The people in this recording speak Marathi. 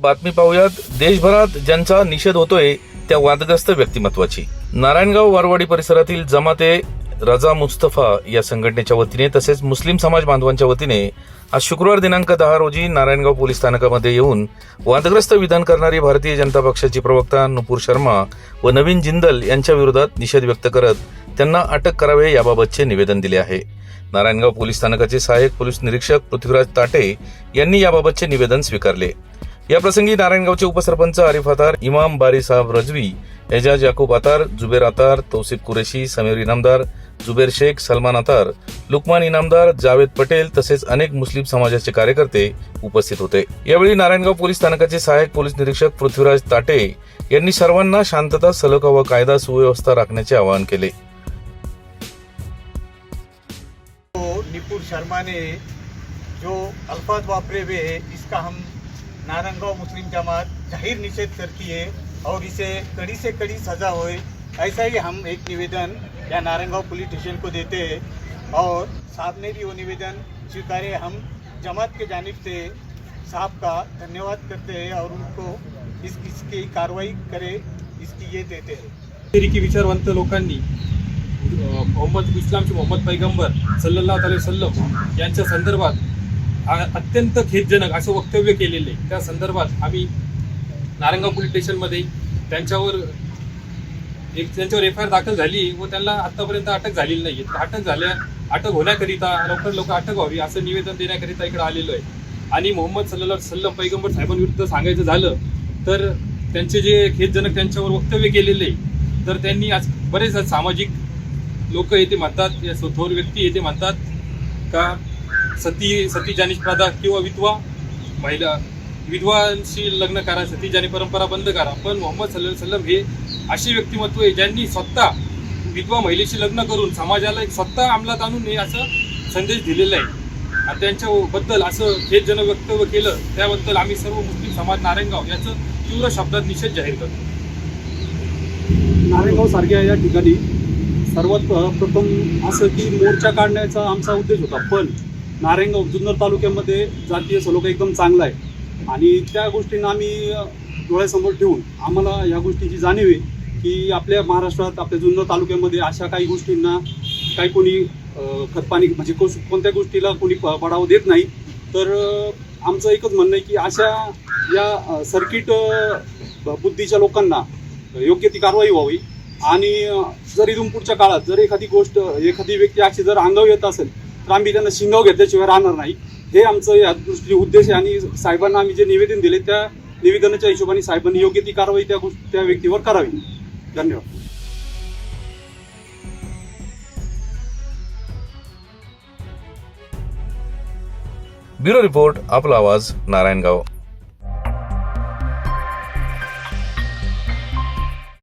बातमी पाहूयात. देशभरात ज्यांचा निषेध होतोय त्या वादग्रस्त व्यक्तिमत्वाची. नारायणगाव वारवाडी परिसरातील जमाते रजा मुस्तफा या संघटनेच्या वतीने तसेच मुस्लिम समाज बांधवांच्या वतीने आज शुक्रवार दिनांक दहा रोजी नारायणगाव पोलीस स्थानकामध्ये येऊन वादग्रस्त विधान करणारी भारतीय जनता पक्षाची प्रवक्ता नुपूर शर्मा व नवीन जिंदल यांच्या विरोधात निषेध व्यक्त करत त्यांना अटक करावे याबाबतचे निवेदन दिले आहे. नारायणगाव पोलीस स्थानकाचे सहाय्यक पोलीस निरीक्षक पृथ्वीराज ताटे यांनी याबाबतचे निवेदन स्वीकारले. या प्रसंगी नारायणगावचे उपसरपंच आरिफ अतार इमाम बारी साहब रजवी एजाज याकूब अतार जुबेर अतार तौसिफ कुरेशी समीर इनामदार जुबेर शेख सलमान अतार लुकमान इनामदार जावेद पटेल तसेच अनेक मुस्लिम समाजाचे कार्यकर्ते उपस्थित होते. यावेळी नारायणगाव पोलीस स्थानकाचे सहाय्यक पोलीस निरीक्षक पृथ्वीराज ताटे यांनी सर्वांना शांतता सलोखा व कायदा सुव्यवस्था राखण्याचे आवाहन केले. निपुर शर्मा ने जो अल्फाज वापरे हुए है इसका हम नारंगाव मुस्लिम जमात जाहिर निषेध करती है और इसे कड़ी से कड़ी सज़ा होए ऐसा ही हम एक निवेदन या नारंगाव पुलिस स्टेशन को देते हैं। और साहब ने भी वो निवेदन स्वीकारे। हम जमात के जानब से साहब का धन्यवाद करते हैं और उनको इस इसकी कार्रवाई करे इसकी ये देते हैं। अमेरिकी विचारवंत लोकांनी मोहम्मद इस्लामचे मोहम्मद पैगंबर सल्लल्लाहु अलैहि वसल्लम यांच्या संदर्भात अत्यंत खेदजनक असं वक्तव्य केलेले आहे. त्या संदर्भात आम्ही नारंगाव पोलीस स्टेशनमध्ये त्यांच्यावर एक त्यांच्यावर एफ आय आर दाखल झाली व त्यांना आतापर्यंत अटक झालेली नाही अटक झाल्या अटक होण्याकरिता लवकर लवकर अटक व्हावी असं निवेदन देण्याकरिता इकडे आलेलो आहे आणि मोहम्मद सल्लल्लाहु सल्लम पैगंबर साहेबांविरुद्ध सांगायचं झालं तर त्यांचे जे खेदजनक त्यांच्यावर वक्तव्य केलेले आहे, तर त्यांनी आज बरेच सामाजिक लोक येते म्हणतात या सो- थोर व्यक्ती येते म्हणतात का सती सती जानी किंवा विधवा महिला विधवांशी लग्न करा सती जानी परंपरा बंद करा. पण मोहम्मद सल्ल सल्लम हे अशी व्यक्तिमत्व आहे ज्यांनी स्वतः विधवा महिलेशी लग्न करून समाजाला एक स्वतः अंमलात आणून हे असं संदेश दिलेला आहे. आणि त्यांच्याबद्दल असं खेदजनक वक्तव्य केलं त्याबद्दल आम्ही सर्व मुस्लिम समाज नारायणगाव याचं तीव्र शब्दात निषेध जाहीर करतो. नारायणगाव सारख्या या ठिकाणी सर्वात प्रथम असं की मोर्चा काढण्याचा आमचा उद्देश होता. पण नारायणगाव जुन्नर तालुक्यामध्ये जातीय सलोखा एकदम चांगला आहे. आणि त्या गोष्टींना आम्ही डोळ्यासमोर ठेवून आम्हाला या गोष्टीची जाणीव आहे की आपल्या महाराष्ट्रात आपल्या जुन्नर तालुक्यामध्ये अशा काही गोष्टींना काही कोणी खतपाणी म्हणजे को कोणत्या गोष्टीला कोणी प- बढावा देत नाही. तर आमचं एकच म्हणणं आहे की अशा या सर्किट बुद्धीच्या लोकांना योग्य ती कारवाई व्हावी. आणि जर इथून पुढच्या काळात जर एखादी गोष्ट एखादी व्यक्ती अशी जर अंगावर येत असेल तर आम्ही त्यांना शिंगाव घेतल्याशिवाय राहणार नाही. हे आमचं या दृष्टी उद्देश आहे आणि साहेबांना आम्ही जे निवेदन दिले त्या निवेदनाच्या हिशोबाने साहेबांनी योग्य ती कारवाई त्या गोष्ट त्या व्यक्तीवर करावी. धन्यवाद. ब्युरो रिपोर्ट आपला आवाज नारायणगाव.